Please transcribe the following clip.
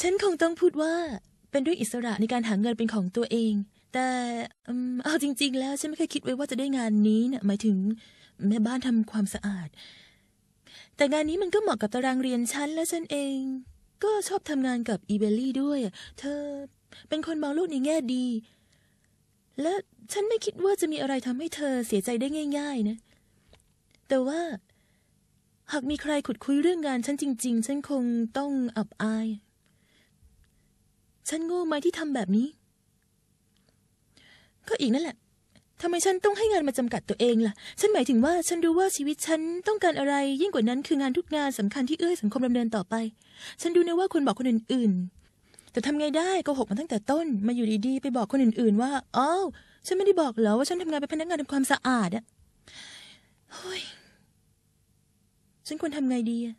ฉันคงต้องพูดว่าเป็นด้วยอิสระในการหาเงินเป็นของตัวเอง แต่เอาจริง ๆ แล้วฉันไม่เคยคิดไว้ว่าจะได้งานนี้นะหมายถึงแม่บ้านทำความสะอาด แต่งานนี้มันก็เหมาะกับตารางเรียนฉันและฉันเอง ก็ชอบทำงานกับอีเบลลี่ด้วย เธอเป็นคนมองโลกในแง่ดี และฉันไม่คิดว่าจะมีอะไรทำให้เธอเสียใจได้ง่าย ๆ นะ แต่ว่าหากมีใครขุดคุยเรื่องงานฉันจริง ๆ ฉันคงต้องอับอาย ฉันโง่ไหมที่ทำแบบนี้ ก็อีกนั่นแหละทำไมฉันต้องให้งานมาจำกัดตัวเองล่ะ ฉันหมายถึงว่าฉันรู้ว่าชีวิตฉันต้องการอะไร ยิ่งกว่านั้นคืองานทุกงานสำคัญที่เอื้อสังคมดำเนินต่อไป ฉันรู้นะว่าคนบอกคนอื่นๆ แต่ทำไงได้โกหกมาตั้งแต่ต้น มาอยู่ดีๆ ไปบอกคนอื่นๆ ว่าอ้าวฉันไม่ได้บอกเหรอว่าฉันทำงานเป็นพนักงานทำความสะอาดอะเฮ้ยฉันควรทำไงดีอะ